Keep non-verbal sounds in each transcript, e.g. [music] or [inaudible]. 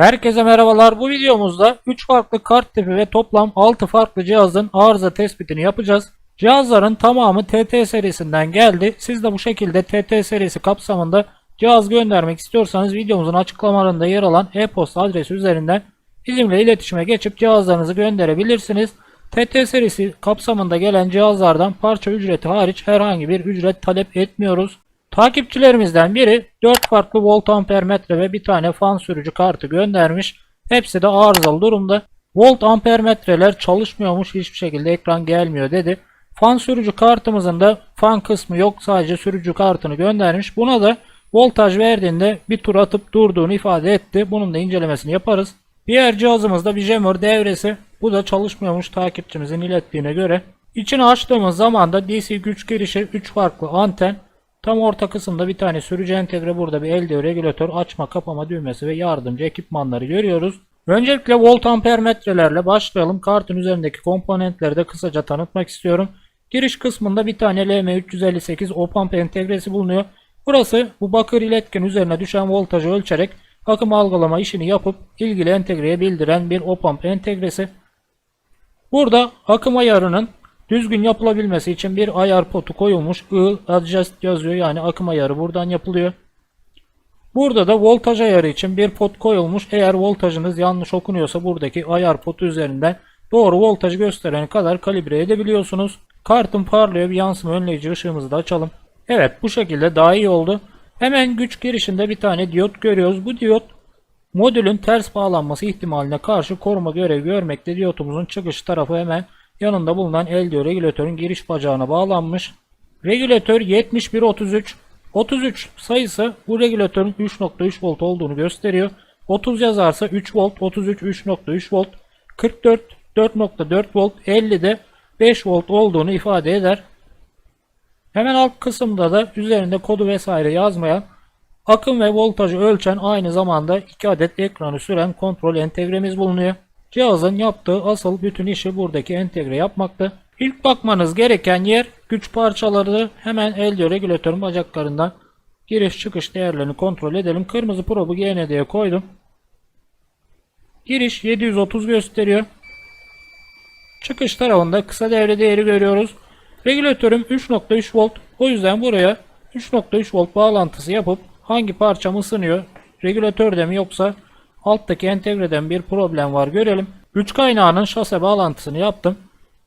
Herkese merhabalar. Bu videomuzda 3 farklı kart tipi ve toplam 6 farklı cihazın arıza tespitini yapacağız. Cihazların tamamı TT serisinden geldi. Siz de bu şekilde TT serisi kapsamında cihaz göndermek istiyorsanız videomuzun açıklamalarında yer alan e-posta adresi üzerinden bizimle iletişime geçip cihazlarınızı gönderebilirsiniz. TT serisi kapsamında gelen cihazlardan parça ücreti hariç herhangi bir ücret talep etmiyoruz. Takipçilerimizden biri 4 farklı volt amper metre ve bir tane fan sürücü kartı göndermiş. Hepsi de arızalı durumda. Volt amper metreler çalışmıyormuş hiçbir şekilde ekran gelmiyor dedi. Fan sürücü kartımızın da fan kısmı yok sadece sürücü kartını göndermiş. Buna da voltaj verdiğinde bir tur atıp durduğunu ifade etti. Bunun da incelemesini yaparız. Diğer cihazımızda bir jammer devresi. Bu da çalışmıyormuş takipçimizin ilettiğine göre. İçini açtığımız zaman da DC güç girişi 3 farklı anten. Tam orta kısımda bir tane sürücü entegre burada bir LDO regülatör açma kapama düğmesi ve yardımcı ekipmanları görüyoruz. Öncelikle volt amper metrelerle başlayalım. Kartın üzerindeki komponentleri de kısaca tanıtmak istiyorum. Giriş kısmında bir tane LM358 op-amp entegresi bulunuyor. Burası bu bakır iletken üzerine düşen voltajı ölçerek akım algılama işini yapıp ilgili entegreye bildiren bir op-amp entegresi. Burada akım ayarının düzgün yapılabilmesi için bir ayar potu koyulmuş. I adjust yazıyor yani akım ayarı buradan yapılıyor. Burada da voltaj ayarı için bir pot koyulmuş. Eğer voltajınız yanlış okunuyorsa buradaki ayar potu üzerinden doğru voltajı gösterene kadar kalibre edebiliyorsunuz. Kartın parlıyor bir yansıma önleyici ışığımızı da açalım. Evet bu şekilde daha iyi oldu. Hemen güç girişinde bir tane diyot görüyoruz. Bu diyot modülün ters bağlanması ihtimaline karşı koruma görevi görmekte. Diyotumuzun çıkış tarafı hemen yanında bulunan LDO regülatörün giriş bacağına bağlanmış. Regülatör 7133 33 sayısı bu regülatörün 3.3 volt olduğunu gösteriyor. 30 yazarsa 3 volt, 33 3.3 volt, 44 4.4 volt, 50 de 5 volt olduğunu ifade eder. Hemen alt kısımda da üzerinde kodu vesaire yazmayan akım ve voltajı ölçen aynı zamanda 2 adet ekranı süren kontrol entegremiz bulunuyor. Cihazın yaptığı asıl bütün işi buradaki entegre yapmakta. İlk bakmanız gereken yer güç parçaları hemen LDO regülatörün bacaklarından giriş çıkış değerlerini kontrol edelim. Kırmızı probu GND'ye koydum. Giriş 730 gösteriyor. Çıkış tarafında kısa devre değeri görüyoruz. Regülatörüm 3.3 volt. O yüzden buraya 3.3 volt bağlantısı yapıp hangi parçam ısınıyor, regülatörde mi yoksa alttaki entegreden bir problem var görelim. Güç kaynağının şase bağlantısını yaptım.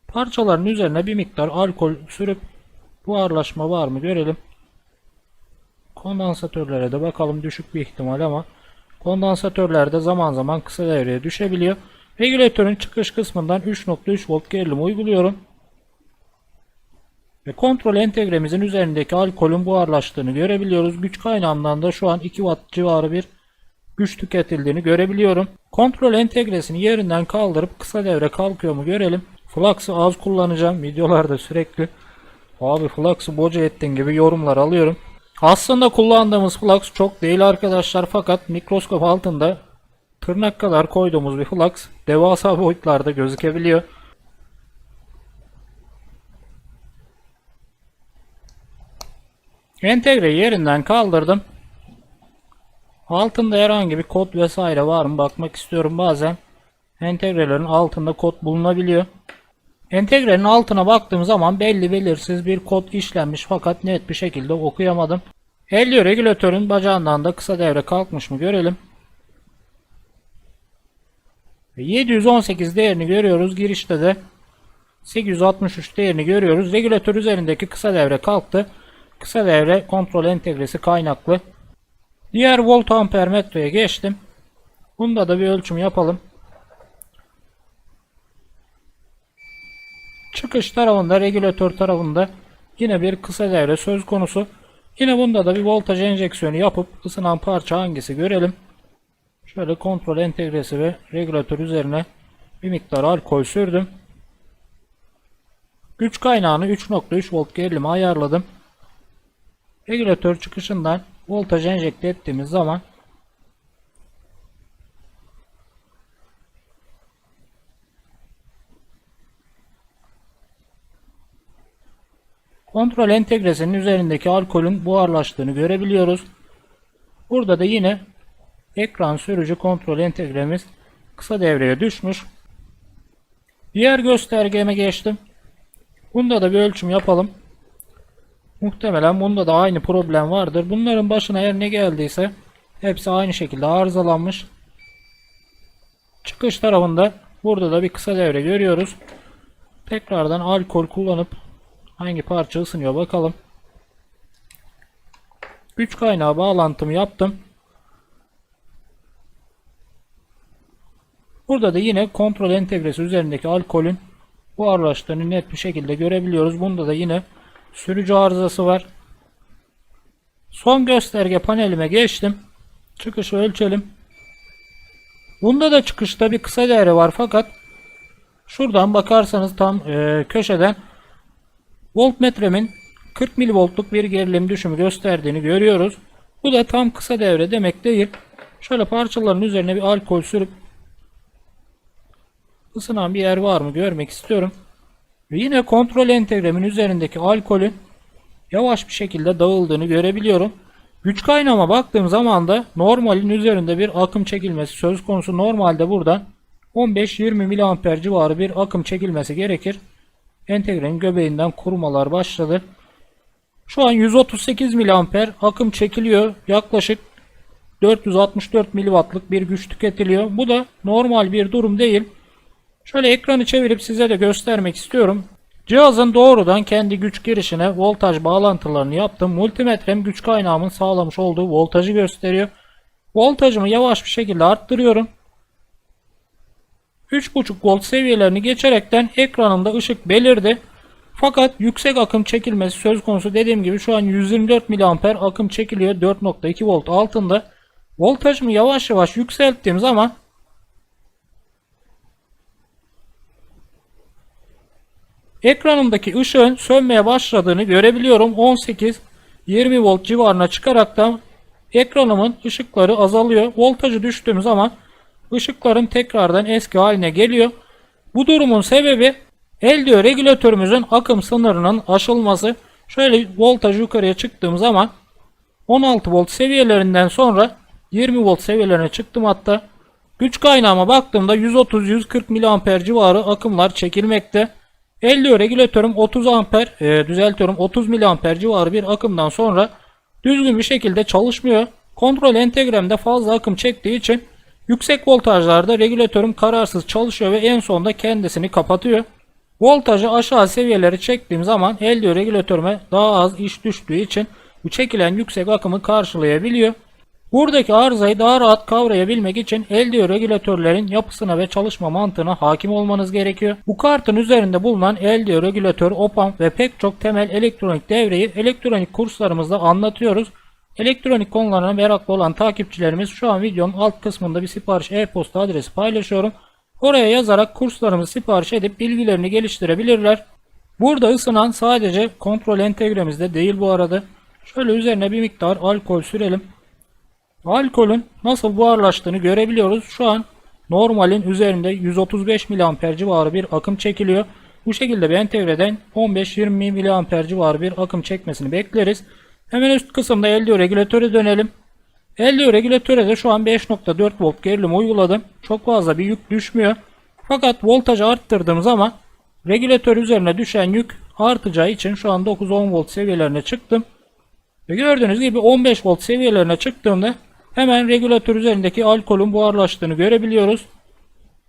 Parçaların üzerine bir miktar alkol sürüp buharlaşma var mı görelim. Kondansatörlere de bakalım düşük bir ihtimal ama kondansatörlerde zaman zaman kısa devreye düşebiliyor. Regülatörün çıkış kısmından 3.3 volt gerilim uyguluyorum. Ve kontrol entegremizin üzerindeki alkolün buharlaştığını görebiliyoruz. Güç kaynağından da şu an 2 watt civarı bir güç tüketildiğini görebiliyorum. Kontrol entegresini yerinden kaldırıp kısa devre kalkıyor mu görelim. Flux'ı az kullanacağım. Videolarda sürekli abi Flux'ı boca ettin gibi yorumlar alıyorum. Aslında kullandığımız Flux çok değil arkadaşlar fakat mikroskop altında tırnak kadar koyduğumuz bir Flux devasa boyutlarda gözükebiliyor. Entegreyi yerinden kaldırdım. Altında herhangi bir kod vesaire var mı bakmak istiyorum bazen. Entegrelerin altında kod bulunabiliyor. Entegrenin altına baktığım zaman belli belirsiz bir kod işlenmiş fakat net bir şekilde okuyamadım. LDO regülatörün bacağından da kısa devre kalkmış mı görelim. 718 değerini görüyoruz. Girişte de 863 değerini görüyoruz. Regülatör üzerindeki kısa devre kalktı. Kısa devre kontrol entegresi kaynaklı. Diğer volt amper metreye geçtim. Bunda da bir ölçüm yapalım. Çıkış tarafında, regülatör tarafında yine bir kısa devre söz konusu. Yine bunda da bir voltaj enjeksiyonu yapıp ısınan parça hangisi görelim. Şöyle kontrol entegresi ve regülatör üzerine bir miktar alkol sürdüm. Güç kaynağını 3.3 volt gerilime ayarladım. Regülatör çıkışından voltaj enjekte ettiğimiz zaman kontrol entegresinin üzerindeki alkolün buharlaştığını görebiliyoruz. Burada da yine ekran sürücü kontrol entegremiz kısa devreye düşmüş. Diğer göstergeme geçtim. Bunda da bir ölçüm yapalım. Muhtemelen bunda da aynı problem vardır. Bunların başına her ne geldiyse hepsi aynı şekilde arızalanmış. Çıkış tarafında burada da bir kısa devre görüyoruz. Tekrardan alkol kullanıp hangi parça ısınıyor bakalım. Güç kaynağı bağlantımı yaptım. Burada da yine kontrol entegresi üzerindeki alkolün buharlaştığını net bir şekilde görebiliyoruz. Bunda da yine sürücü arızası var. Son gösterge panelime geçtim. Çıkışı ölçelim. Bunda da çıkışta bir kısa devre var fakat şuradan bakarsanız tam e, köşeden voltmetremin 40 milivoltluk bir gerilim düşümü gösterdiğini görüyoruz. Bu da tam kısa devre demek değil. Şöyle parçaların üzerine bir alkol sürüp ısınan bir yer var mı görmek istiyorum. Ve yine kontrol entegremin üzerindeki alkolün yavaş bir şekilde dağıldığını görebiliyorum. Güç kaynağıma baktığım zaman da normalin üzerinde bir akım çekilmesi söz konusu. Normalde buradan 15-20 mAh civarı bir akım çekilmesi gerekir. Entegrenin göbeğinden kurumalar başladı. Şu an 138 mAh akım çekiliyor. Yaklaşık 464 mW'lık bir güç tüketiliyor. Bu da normal bir durum değil. Şöyle ekranı çevirip size de göstermek istiyorum. Cihazın doğrudan kendi güç girişine voltaj bağlantılarını yaptım. Multimetrem güç kaynağımın sağlamış olduğu voltajı gösteriyor. Voltajımı yavaş bir şekilde arttırıyorum. 3.5 volt seviyelerini geçerekten ekranımda ışık belirdi. Fakat yüksek akım çekilmesi söz konusu dediğim gibi şu an 124 mA akım çekiliyor 4.2 volt altında. Voltajımı yavaş yavaş yükselttiğim zaman ekranımdaki ışığın sönmeye başladığını görebiliyorum. 18-20 volt civarına çıkaraktan ekranımın ışıkları azalıyor. Voltajı düştüğüm zaman ışıklarım tekrardan eski haline geliyor. Bu durumun sebebi LDO regülatörümüzün akım sınırının aşılması. Şöyle voltaj yukarıya çıktığım zaman 16 volt seviyelerinden sonra 20 volt seviyelerine çıktım hatta. Güç kaynağıma baktığımda 130-140 mAh civarı akımlar çekilmekte. LDO regülatörüm 30 amper e, düzeltiyorum 30 mAh civarı bir akımdan sonra düzgün bir şekilde çalışmıyor. Kontrol entegremde fazla akım çektiği için yüksek voltajlarda regülatörüm kararsız çalışıyor ve en sonunda kendisini kapatıyor. Voltajı aşağı seviyeleri çektiğim zaman LDO regülatörüme daha az iş düştüğü için bu çekilen yüksek akımı karşılayabiliyor. Buradaki arızayı daha rahat kavrayabilmek için LDO regülatörlerin yapısına ve çalışma mantığına hakim olmanız gerekiyor. Bu kartın üzerinde bulunan LDO regülatör, OPAMP ve pek çok temel elektronik devreyi elektronik kurslarımızda anlatıyoruz. Elektronik konularına meraklı olan takipçilerimiz şu an videonun alt kısmında bir sipariş e-posta adresi paylaşıyorum. Oraya yazarak kurslarımızı sipariş edip bilgilerini geliştirebilirler. Burada ısınan sadece kontrol entegremizde değil bu arada. Şöyle üzerine bir miktar alkol sürelim. Alkolün nasıl buharlaştığını görebiliyoruz. Şu an normalin üzerinde 135 mAh civarı bir akım çekiliyor. Bu şekilde bir entegreden 15-20 mAh civarı bir akım çekmesini bekleriz. Hemen üst kısımda LDO regülatöre dönelim. LDO regülatöre de şu an 5.4 volt gerilim uyguladım. Çok fazla bir yük düşmüyor. Fakat voltajı arttırdığım zaman regülatör üzerine düşen yük artacağı için şu an 9-10 volt seviyelerine çıktım. Ve gördüğünüz gibi 15 volt seviyelerine çıktığımda hemen regülatör üzerindeki alkolün buharlaştığını görebiliyoruz.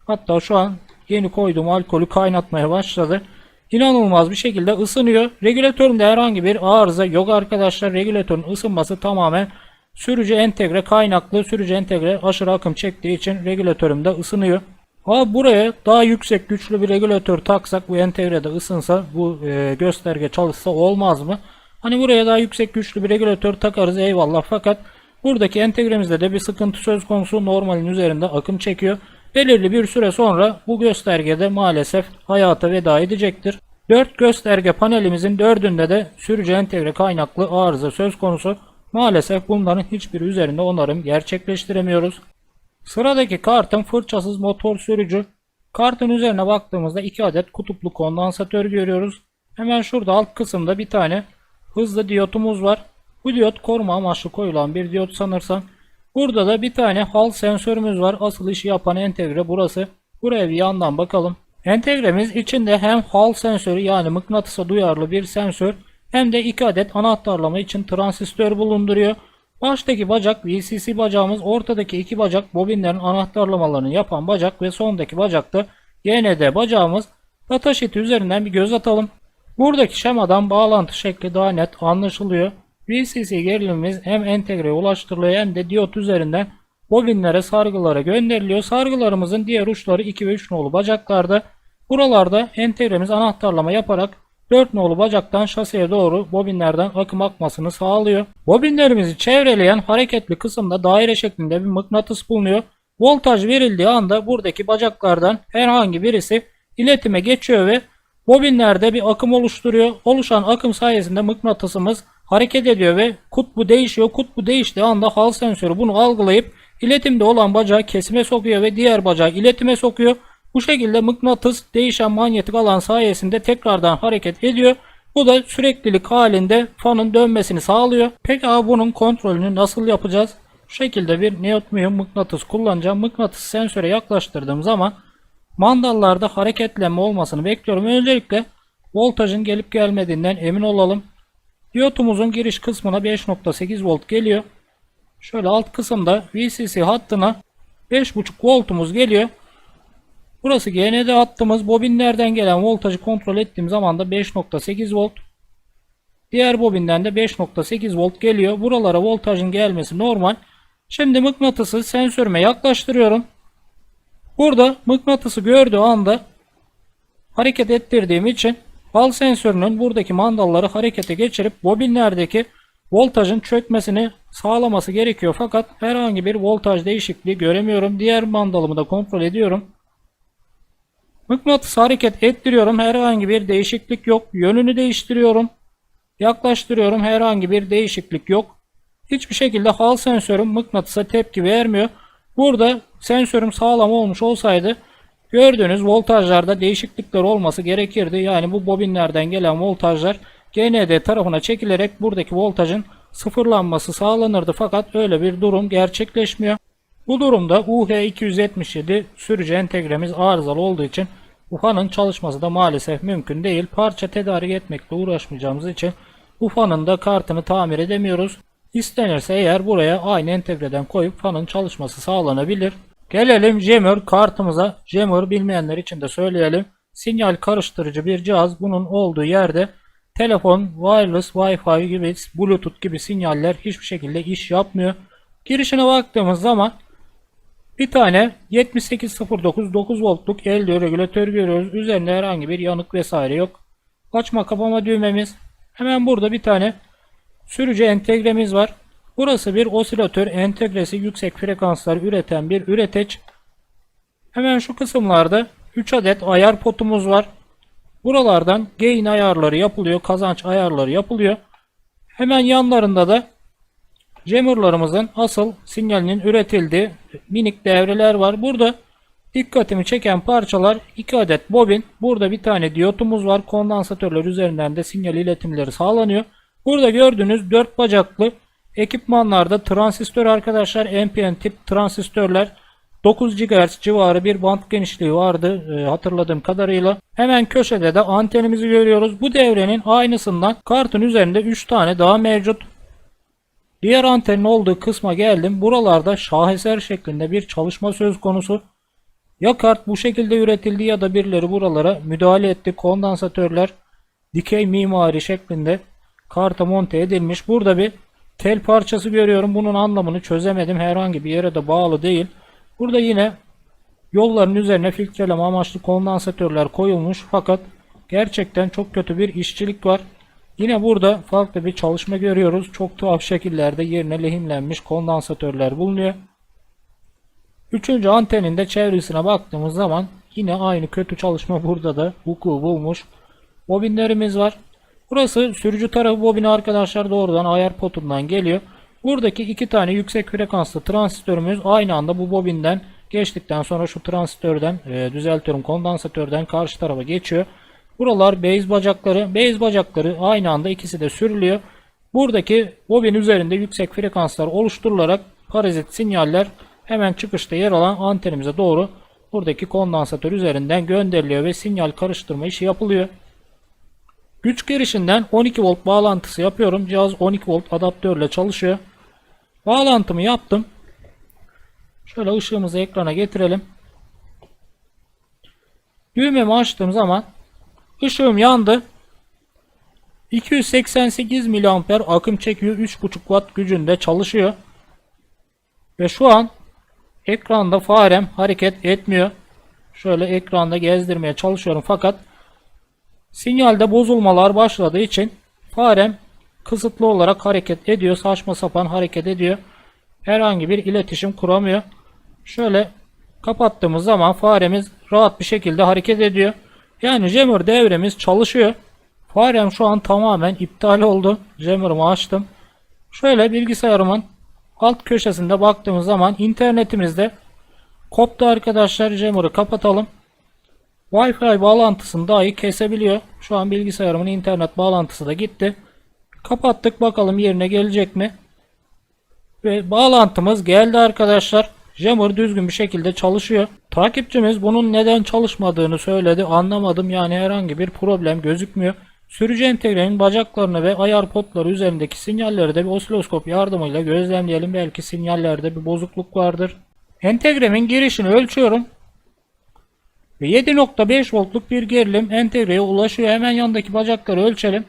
Hatta şu an yeni koyduğum alkolü kaynatmaya başladı. İnanılmaz bir şekilde ısınıyor. Regülatöründe herhangi bir arıza yok arkadaşlar. Regülatörün ısınması tamamen sürücü entegre kaynaklı. Sürücü entegre aşırı akım çektiği için regülatörüm de ısınıyor. Ama buraya daha yüksek güçlü bir regülatör taksak bu entegrede ısınsa bu e, gösterge çalışsa olmaz mı? Hani buraya daha yüksek güçlü bir regülatör takarız eyvallah fakat buradaki entegremizde de bir sıkıntı söz konusu normalin üzerinde akım çekiyor. Belirli bir süre sonra bu göstergede maalesef hayata veda edecektir. 4 gösterge panelimizin 4'ünde de sürücü entegre kaynaklı arıza söz konusu. Maalesef bunların hiçbir üzerinde onarım gerçekleştiremiyoruz. Sıradaki kartın fırçasız motor sürücü. Kartın üzerine baktığımızda 2 adet kutuplu kondansatör görüyoruz. Hemen şurada alt kısımda bir tane hızlı diyotumuz var. Bu diyot koruma amaçlı koyulan bir diyot sanırsam. Burada da bir tane hal sensörümüz var. Asıl işi yapan entegre burası. Buraya bir yandan bakalım. Entegremiz içinde hem hal sensörü yani mıknatısa duyarlı bir sensör hem de 2 adet anahtarlama için transistör bulunduruyor. Baştaki bacak VCC bacağımız, ortadaki iki bacak bobinlerin anahtarlamalarını yapan bacak ve sondaki bacakta GND bacağımız. Datasheet üzerinden bir göz atalım. Buradaki şemadan bağlantı şekli daha net anlaşılıyor. VCC gerilimimiz hem entegreye ulaştırılıyor hem de diyot üzerinden bobinlere sargılara gönderiliyor. Sargılarımızın diğer uçları 2 ve 3 nolu bacaklarda. Buralarda entegremiz anahtarlama yaparak 4 nolu bacaktan şaseye doğru bobinlerden akım akmasını sağlıyor. Bobinlerimizi çevreleyen hareketli kısımda daire şeklinde bir mıknatıs bulunuyor. Voltaj verildiği anda buradaki bacaklardan herhangi birisi iletime geçiyor ve bobinlerde bir akım oluşturuyor. Oluşan akım sayesinde mıknatısımız hareket ediyor ve kutbu değişiyor. Kutbu değiştiği anda hal sensörü bunu algılayıp iletimde olan bacağı kesime sokuyor ve diğer bacağı iletime sokuyor. Bu şekilde mıknatıs değişen manyetik alan sayesinde tekrardan hareket ediyor. Bu da süreklilik halinde fanın dönmesini sağlıyor. Peki abi bunun kontrolünü nasıl yapacağız? Şu şekilde bir neodymium mıknatıs kullanacağım. Mıknatıs sensöre yaklaştırdığım zaman mandallarda hareketlenme olmasını bekliyorum. Öncelikle voltajın gelip gelmediğinden emin olalım. Diyotumuzun giriş kısmına 5.8 volt geliyor. Şöyle alt kısımda VCC hattına 5.5 voltumuz geliyor. Burası GND hattımız. Bobinlerden gelen voltajı kontrol ettiğim zaman da 5.8 volt. Diğer bobinden de 5.8 volt geliyor. Buralara voltajın gelmesi normal. Şimdi mıknatısı sensörüme yaklaştırıyorum. Burada mıknatısı gördüğü anda hareket ettirdiğim için bal sensörünün buradaki mandalları harekete geçirip bobinlerdeki voltajın çökmesini sağlaması gerekiyor. Fakat herhangi bir voltaj değişikliği göremiyorum. Diğer mandalımı da kontrol ediyorum. Mıknatıs hareket ettiriyorum. Herhangi bir değişiklik yok. Yönünü değiştiriyorum. Yaklaştırıyorum. Herhangi bir değişiklik yok. Hiçbir şekilde hal sensörüm mıknatısa tepki vermiyor. Burada sensörüm sağlam olmuş olsaydı gördüğünüz voltajlarda değişiklikler olması gerekirdi. Yani bu bobinlerden gelen voltajlar GND tarafına çekilerek buradaki voltajın sıfırlanması sağlanırdı. Fakat öyle bir durum gerçekleşmiyor. Bu durumda UH277 sürücü entegremiz arızalı olduğu için UFA'nın çalışması da maalesef mümkün değil. Parça tedarik etmekle uğraşmayacağımız için UFA'nın da kartını tamir edemiyoruz. İstenirse eğer buraya aynı entegreden koyup fanın çalışması sağlanabilir. Gelelim Jammer kartımıza. Jammer bilmeyenler için de söyleyelim. Sinyal karıştırıcı bir cihaz. Bunun olduğu yerde telefon, wireless, wifi gibi, bluetooth gibi sinyaller hiçbir şekilde iş yapmıyor. Girişine baktığımız zaman bir tane 7809 9 voltluk LDO regülatör görüyoruz. Üzerinde herhangi bir yanık vesaire yok. Açma kapama düğmemiz. Hemen burada bir tane sürücü entegremiz var. Burası bir osilatör entegresi yüksek frekanslar üreten bir üreteç. Hemen şu kısımlarda 3 adet ayar potumuz var. Buralardan gain ayarları yapılıyor, kazanç ayarları yapılıyor. Hemen yanlarında da jammerlarımızın asıl sinyalinin üretildiği minik devreler var. Burada dikkatimi çeken parçalar 2 adet bobin. Burada bir tane diyotumuz var. Kondansatörler üzerinden de sinyal iletimleri sağlanıyor. Burada gördüğünüz 4 bacaklı ekipmanlarda transistör arkadaşlar NPN tip transistörler 9 GHz civarı bir band genişliği vardı e, hatırladığım kadarıyla. Hemen köşede de antenimizi görüyoruz. Bu devrenin aynısından kartın üzerinde 3 tane daha mevcut. Diğer antenin olduğu kısma geldim. Buralarda şaheser şeklinde bir çalışma söz konusu. Ya kart bu şekilde üretildi ya da birileri buralara müdahale etti. Kondansatörler dikey mimari şeklinde karta monte edilmiş. Burada bir tel parçası görüyorum. Bunun anlamını çözemedim. Herhangi bir yere de bağlı değil. Burada yine yolların üzerine filtreleme amaçlı kondansatörler koyulmuş. Fakat gerçekten çok kötü bir işçilik var. Yine burada farklı bir çalışma görüyoruz. Çok tuhaf şekillerde yerine lehimlenmiş kondansatörler bulunuyor. Üçüncü antenin de çevresine baktığımız zaman yine aynı kötü çalışma [laughs] burada da vuku bulmuş. Bobinlerimiz var. Burası sürücü tarafı bobini arkadaşlar doğrudan ayar potundan geliyor. Buradaki iki tane yüksek frekanslı transistörümüz aynı anda bu bobinden geçtikten sonra şu transistörden e, düzeltiyorum kondansatörden karşı tarafa geçiyor. Buralar base bacakları. Base bacakları aynı anda ikisi de sürülüyor. Buradaki bobin üzerinde yüksek frekanslar oluşturularak parazit sinyaller hemen çıkışta yer alan antenimize doğru buradaki kondansatör üzerinden gönderiliyor ve sinyal karıştırma işi yapılıyor. Güç girişinden 12 volt bağlantısı yapıyorum. Cihaz 12 volt adaptörle çalışıyor. Bağlantımı yaptım. Şöyle ışığımızı ekrana getirelim. Düğmemi açtığım zaman ışığım yandı. 288 mAh akım çekiyor. 3.5 watt gücünde çalışıyor. Ve şu an ekranda farem hareket etmiyor. Şöyle ekranda gezdirmeye çalışıyorum fakat sinyalde bozulmalar başladığı için farem kısıtlı olarak hareket ediyor. Saçma sapan hareket ediyor. Herhangi bir iletişim kuramıyor. Şöyle kapattığımız zaman faremiz rahat bir şekilde hareket ediyor. Yani jammer devremiz çalışıyor. Farem şu an tamamen iptal oldu. Jammer'ımı açtım. Şöyle bilgisayarımın alt köşesinde baktığımız zaman internetimizde koptu arkadaşlar. Jammer'ı kapatalım. Wi-Fi bağlantısını dahi kesebiliyor. Şu an bilgisayarımın internet bağlantısı da gitti. Kapattık bakalım yerine gelecek mi? Ve bağlantımız geldi arkadaşlar. Jammer düzgün bir şekilde çalışıyor. Takipçimiz bunun neden çalışmadığını söyledi. Anlamadım yani herhangi bir problem gözükmüyor. Sürücü entegrenin bacaklarını ve ayar potları üzerindeki sinyalleri de bir osiloskop yardımıyla gözlemleyelim. Belki sinyallerde bir bozukluk vardır. Entegremin girişini ölçüyorum. Ve 7.5 voltluk bir gerilim entegreye ulaşıyor. Hemen yanındaki bacakları ölçelim.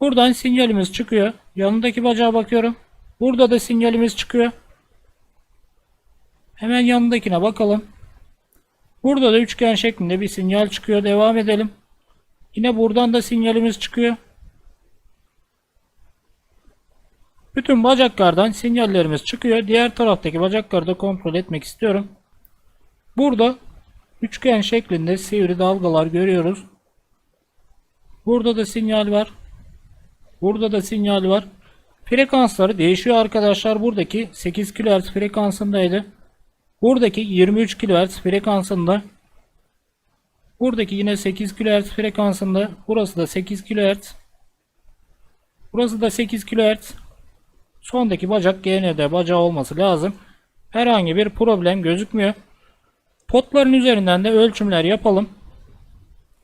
Buradan sinyalimiz çıkıyor. Yanındaki bacağa bakıyorum. Burada da sinyalimiz çıkıyor. Hemen yanındakine bakalım. Burada da üçgen şeklinde bir sinyal çıkıyor. Devam edelim. Yine buradan da sinyalimiz çıkıyor. Bütün bacaklardan sinyallerimiz çıkıyor. Diğer taraftaki bacakları da kontrol etmek istiyorum. Burada üçgen şeklinde sivri dalgalar görüyoruz. Burada da sinyal var. Burada da sinyal var. Frekansları değişiyor arkadaşlar. Buradaki 8 kHz frekansındaydı. Buradaki 23 kHz frekansında. Buradaki yine 8 kHz frekansında. Burası da 8 kHz. Burası da 8 kHz. Sondaki bacak GND bacağı olması lazım. Herhangi bir problem gözükmüyor. Potların üzerinden de ölçümler yapalım.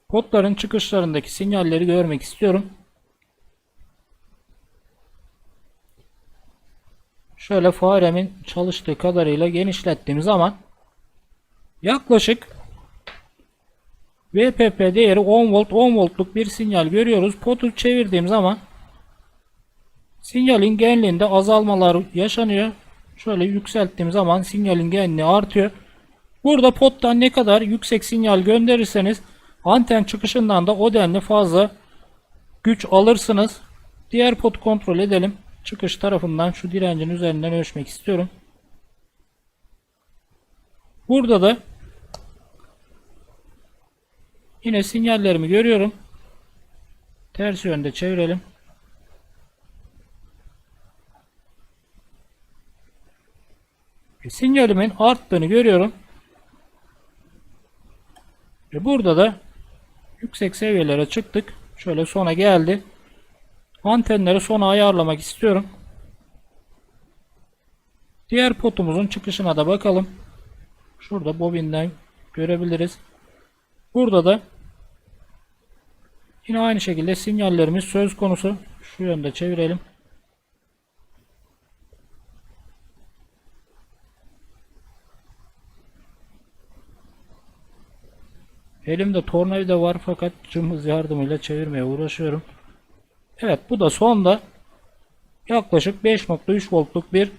Potların çıkışlarındaki sinyalleri görmek istiyorum. Şöyle faremin çalıştığı kadarıyla genişlettiğim zaman yaklaşık VPP değeri 10 volt 10 voltluk bir sinyal görüyoruz. Potu çevirdiğim zaman sinyalin genliğinde azalmalar yaşanıyor. Şöyle yükselttiğim zaman sinyalin genliği artıyor. Burada pottan ne kadar yüksek sinyal gönderirseniz anten çıkışından da o denli fazla güç alırsınız. Diğer potu kontrol edelim. Çıkış tarafından şu direncin üzerinden ölçmek istiyorum. Burada da yine sinyallerimi görüyorum. Ters yönde çevirelim. Sinyalimin arttığını görüyorum. Ve burada da yüksek seviyelere çıktık. Şöyle sona geldi. Antenleri sona ayarlamak istiyorum. Diğer potumuzun çıkışına da bakalım. Şurada bobinden görebiliriz. Burada da yine aynı şekilde sinyallerimiz söz konusu. Şu yönde çevirelim. Elimde tornavida var fakat cımbız yardımıyla çevirmeye uğraşıyorum. Evet bu da sonda yaklaşık 5.3 voltluk bir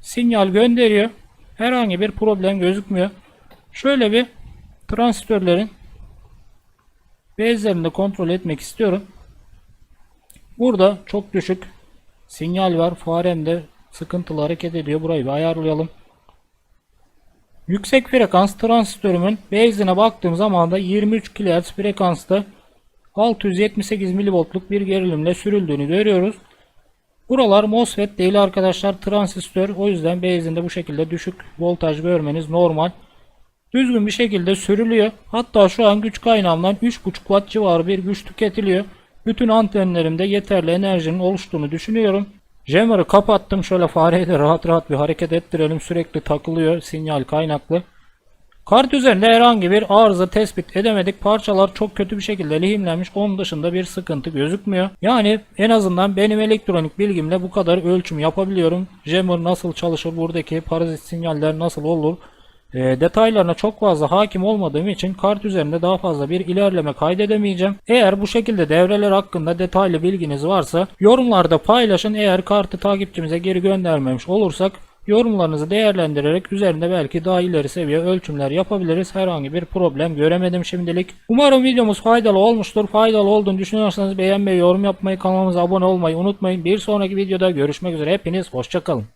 sinyal gönderiyor. Herhangi bir problem gözükmüyor. Şöyle bir transistörlerin bezlerini de kontrol etmek istiyorum. Burada çok düşük sinyal var. Faremde sıkıntılı hareket ediyor. Burayı bir ayarlayalım. Yüksek frekans transistörümün base'ine baktığım zaman da 23 kHz frekansta 678 milivoltluk bir gerilimle sürüldüğünü görüyoruz. Buralar MOSFET değil arkadaşlar transistör. O yüzden base'inde bu şekilde düşük voltaj görmeniz normal. Düzgün bir şekilde sürülüyor. Hatta şu an güç kaynağımdan 3.5 watt civarı bir güç tüketiliyor. Bütün antenlerimde yeterli enerjinin oluştuğunu düşünüyorum. Jammer'ı kapattım. Şöyle fareyi de [laughs] rahat rahat bir hareket ettirelim. Sürekli takılıyor sinyal kaynaklı. Kart üzerinde herhangi bir arıza tespit edemedik. Parçalar çok kötü bir şekilde lehimlenmiş. Onun dışında bir sıkıntı gözükmüyor. Yani en azından benim elektronik bilgimle bu kadar ölçüm yapabiliyorum. Jammer nasıl çalışır, buradaki parazit sinyaller nasıl olur? E, detaylarına çok fazla hakim olmadığım için kart üzerinde daha fazla bir ilerleme kaydedemeyeceğim. Eğer bu şekilde devreler hakkında detaylı bilginiz varsa yorumlarda paylaşın. Eğer kartı takipçimize geri göndermemiş olursak yorumlarınızı değerlendirerek üzerinde belki daha ileri seviye ölçümler yapabiliriz. Herhangi bir problem göremedim şimdilik. Umarım videomuz faydalı olmuştur. Faydalı olduğunu düşünüyorsanız beğenmeyi, yorum yapmayı, kanalımıza abone olmayı unutmayın. Bir sonraki videoda görüşmek üzere. Hepiniz hoşçakalın.